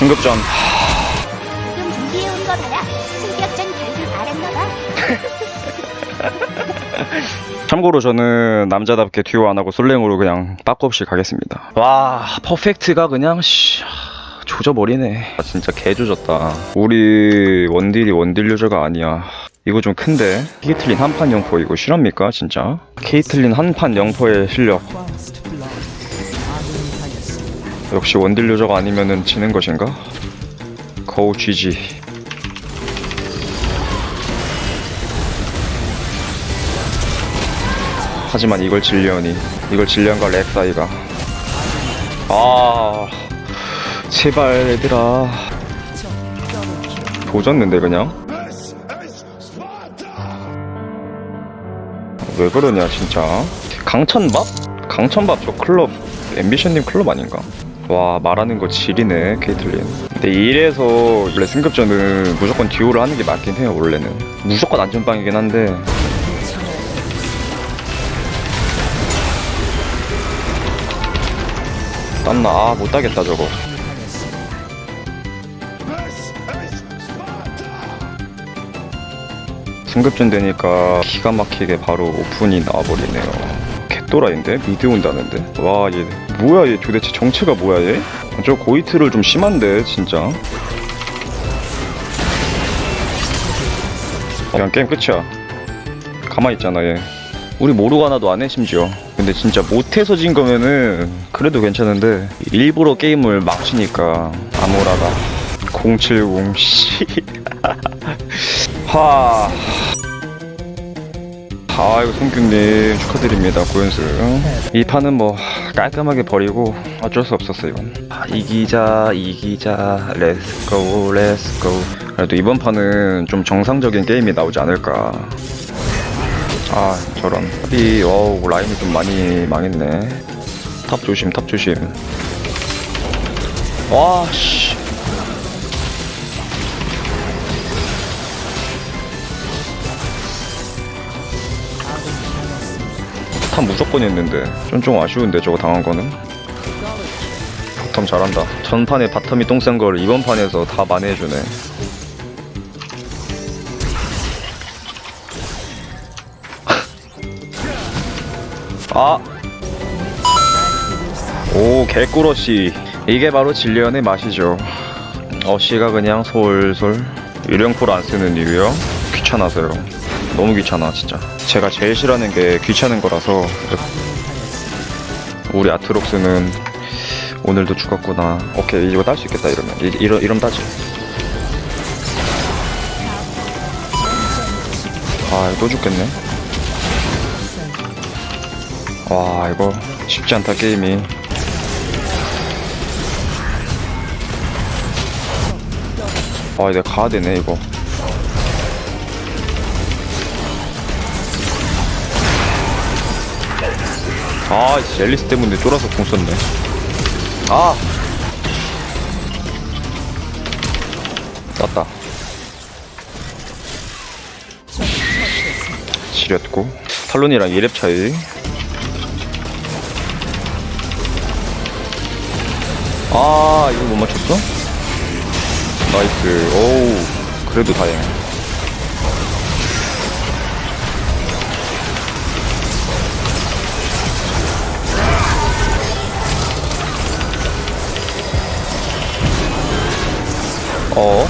승급전 지금 준비해온 거 봐라. 승격전 결국 알았나 봐. 참고로 저는 남자답게 듀오 안 하고 솔랭으로 그냥 빠꾸 없이 가겠습니다. 와, 퍼펙트가 그냥 씨 조져버리네. 아, 진짜 개 조졌다. 우리 원딜이 원딜 유저가 아니야. 이거 좀 큰데? 케이틀린 한판 영포 이거 실합니까 진짜? 케이틀린 한판 영포의 실력 역시 원딜 유저가 아니면은 지는 것인가? 거우 GG 하지만 이걸 질려니 이걸 질려한가 렉사이가 아 제발 얘들아 조졌는데 그냥 왜 그러냐 진짜 강천밥? 강천밥 저 클럽 앰비션님 클럽 아닌가? 와 말하는 거 지리네 케이틀린. 근데 이래서 원래 승급전은 무조건 듀오를 하는 게 맞긴 해요 원래는. 무조건 안전빵이긴 한데. 땀나. 아 못하겠다 저거. 승급전 되니까 기가 막히게 바로 오픈이 나와버리네요. 개또라인데? 미드 온다는데? 와 얘 뭐야 얘 도대체 정체가 뭐야 얘? 저 고이트를 좀 심한데 진짜 그냥 게임 끝이야 가만히 있잖아 얘 우리 모르가나도 안 해 심지어 근데 진짜 못해서 진 거면은 그래도 괜찮은데 일부러 게임을 막 치니까 아모라가 070 씨. 하. 아이고 송규님 축하드립니다 고연승 이 판은 뭐 깔끔하게 버리고 어쩔 수 없었어 이건. 아, 이기자 이기자 렛츠고 렛츠고 그래도 이번 판은 좀 정상적인 게임이 나오지 않을까. 아 저런. 이 어우 라인이 좀 많이 망했네. 탑 조심 탑 조심. 와씨 탑 무조건 했는데 좀 좀 아쉬운데 저거 당한 거는 바텀 잘한다 전판에 바텀이 똥싼 걸 이번 판에서 다 만회해주네 아. 오, 개꿀어씨. 이게 바로 진리언의 맛이죠. 어씨가 그냥 솔솔. 유령풀 안 쓰는 이유요? 귀찮아서요. 너무 귀찮아, 진짜. 제가 제일 싫어하는 게 귀찮은 거라서. 우리 아트록스는 오늘도 죽었구나. 오케이, 이거 딸 수 있겠다, 이러면. 이, 이러, 이러면 따지. 아, 또 죽겠네. 와 이거 쉽지 않다 게임이 아 내가 가야 되네 이거 아 씨, 앨리스 때문에 쫄아서 공 썼네. 아! 땄다. 지렸고. 탈론이랑 2렙 차이. 아 이거 못 맞췄어? 나이스. 오우 그래도 다행 어?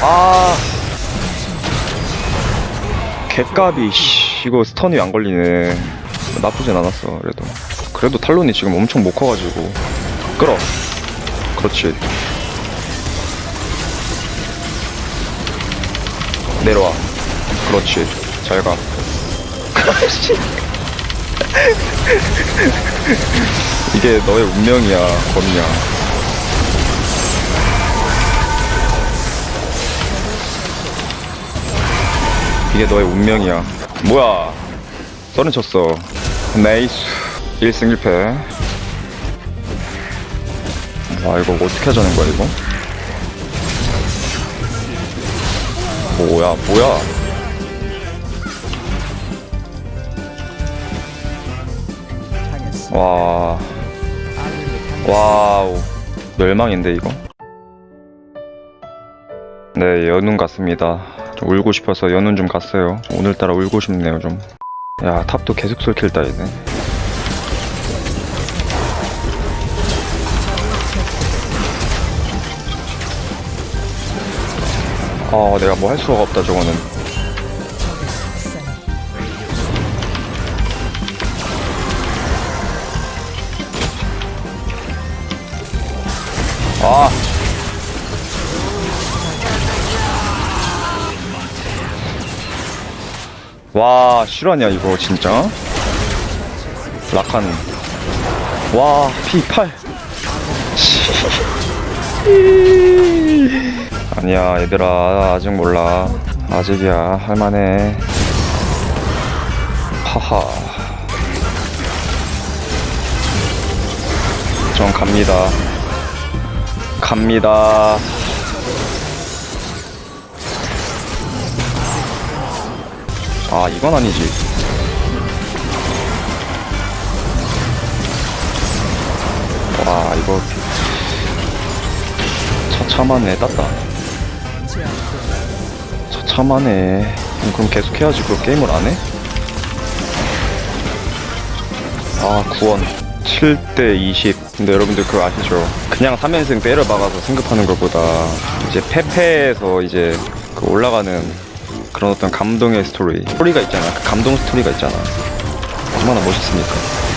아. 씨. 이거 스턴이 안 걸리네. 나쁘진 않았어 그래도. 그래도 탈론이 지금 엄청 못 커가지고. 끌어. 그렇지. 내려와. 그렇지. 잘 가. 그렇지 이게 너의 운명이야 범이야. 이게 너의 운명이야. 뭐야? 썰은 쳤어. 네이스. 1승 1패. 와 이거 어떻게 하자는 거야 이거? 뭐야 뭐야 와. 와우. 멸망인데 이거? 네 연운 갔습니다. 좀 울고 싶어서 연운 좀 갔어요. 오늘따라 울고 싶네요 좀야 탑도 계속 솔킬 따이네. 아 내가 뭐 할 수가 없다 저거는 아 와, 실화냐, 이거, 진짜? 라칸. 와, P8. 아니야, 얘들아, 아직 몰라. 아직이야, 할만해. 하하. 전 갑니다. 갑니다. 아, 이건 아니지. 와, 이거. 처참하네, 땄다. 처참하네. 그럼, 그럼 계속 해야지. 그 게임을 안 해? 아, 9원. 7대 20. 근데 여러분들 그거 아시죠? 그냥 3연승 때려 박아서 승급하는 것보다 이제 패패에서 이제 그 올라가는 그런 어떤 감동의 스토리. 스토리가 있잖아. 그 감동 스토리가 있잖아. 얼마나 멋있습니까?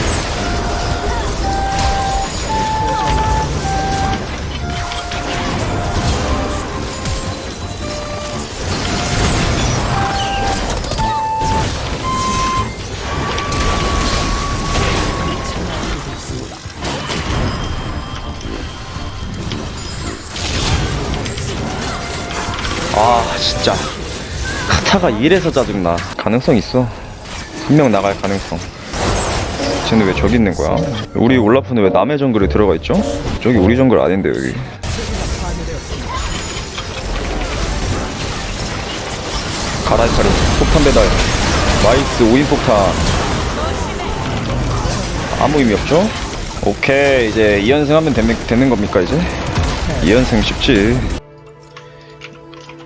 아, 진짜. 카타가 이래서 짜증나. 가능성 있어. 분명 나갈 가능성. 쟤는 왜 저기 있는 거야? 우리 올라프는 왜 남의 정글에 들어가 있죠? 저기 우리 정글 아닌데 여기. 가라 이카리 폭탄 배달 나이스 5인 폭탄 아무 의미 없죠? 오케이 이제 2연승 하면 되는, 되는 겁니까 이제? 2연승 쉽지 이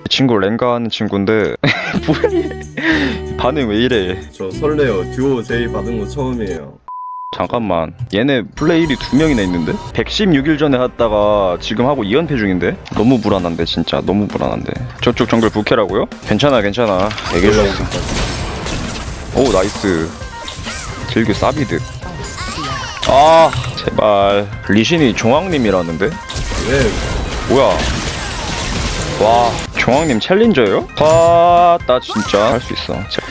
친구 랭가 하는 친구인데 뭐야 얘 반응 왜 이래? 저 설레요. 듀오 제이 받은 거 처음이에요. 잠깐만. 얘네 플레이일이 두 명이나 있는데? 116일 전에 했다가 지금 하고 2연패 중인데? 너무 불안한데 진짜. 너무 불안한데. 저쪽 정글 부캐라고요? 괜찮아 괜찮아. 얘기해 수 있어 오 나이스. 질규 사비드 아 제발. 리신이 종황님이라는데? 왜? 뭐야? 와 종황님 챌린저예요? 아나 진짜 할 수 있어 제-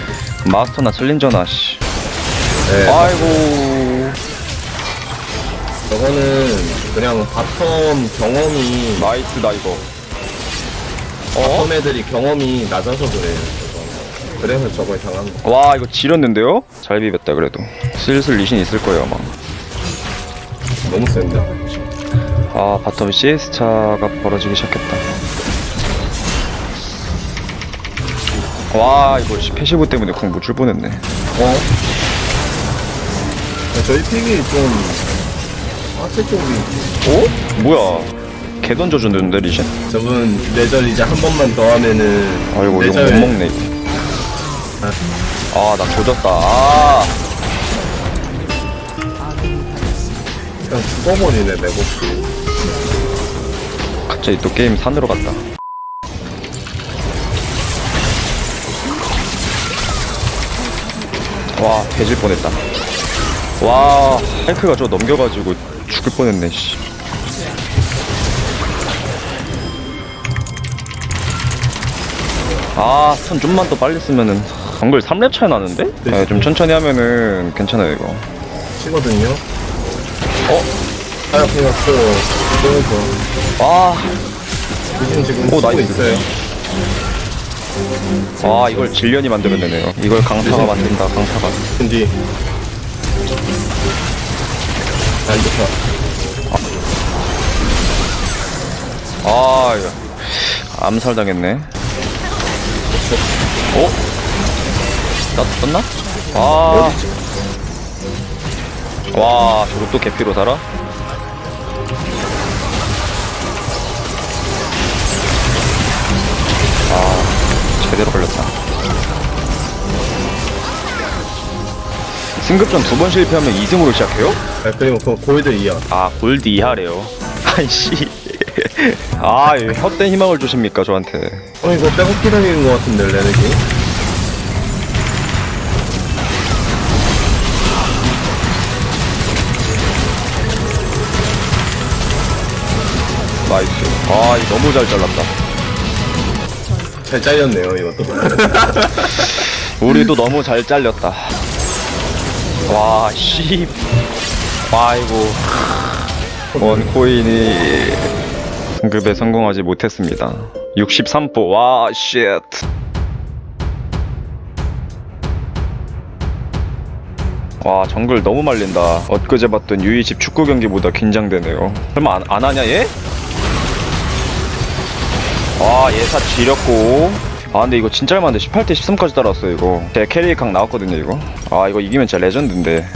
마스터나 챌린저나 씨 네. 아이고 저거는 그냥 바텀 경험이 나이스다 이거 바텀 애들이 경험이 낮아서 그래요. 저거. 그래서 저걸 당한 거. 와 이거 지렸는데요? 잘 비볐다 그래도 슬슬 리신 있을 거예요 아마 너무 센데. 아 바텀 CS 차가 벌어지기 시작했다 와 이거 씨, 패시브 때문에 궁 못 줄 뻔했네. 어? 저희 픽이 좀 하체 쪽이 어? 뭐야? 개 던져주는데 리신 저분 내절 이제 한 번만 더 하면은 아이고 이거 못 먹네. 아. 나 조졌다. 아. 그냥 죽어버리네 내곡이. 갑자기 또 게임 산으로 갔다 와 개질 뻔했다 와 하이크가 저 넘겨가지고 죽을 뻔했네 씨 아, 턴 좀만 더 빨리 쓰면은 정글 3렙 차이 나는데? 네, 좀 천천히 하면은 괜찮아요 이거 치거든요. 어? 하얗게 났어요. 그래서 아, 요즘 지금 오, 치고 나이스. 있어요. 아 이걸 질련이 만들면 되네요 이걸 강타가 만든다 강타가 근데 안 좋다. 아, 이거. 암살 당했네. 어? 나 떴나? 와. 와, 저거 또 개피로 살아? 제대로 걸렸다. 승급전 두 번 실패하면 2등으로 시작해요? 아, 그리고 그 골드 이하. 아 골드 이하래요. 아이씨. 아, 이 헛된 희망을 주십니까 저한테? 어, 이거 백업 기다리는 것 같은데, 레넥이. 나이스. 아, 이 너무 잘 잘랐다. 잘 잘렸네요, 이것도. 우리도 너무 잘 잘렸다. 와, 씨. 아이고. 원코인이 승급에 성공하지 못했습니다. 63포. 와, 쉣. 와, 정글 너무 말린다. 엊그제 봤던 유이 집 축구 경기보다 긴장되네요. 설마 안, 안 하냐, 얘? 아 예사 지렸고. 아 근데 이거 진짜 얼마인데 18대 13까지 따라왔어 이거. 제 캐리 강 나왔거든요 이거. 아 이거 이기면 진짜 레전드인데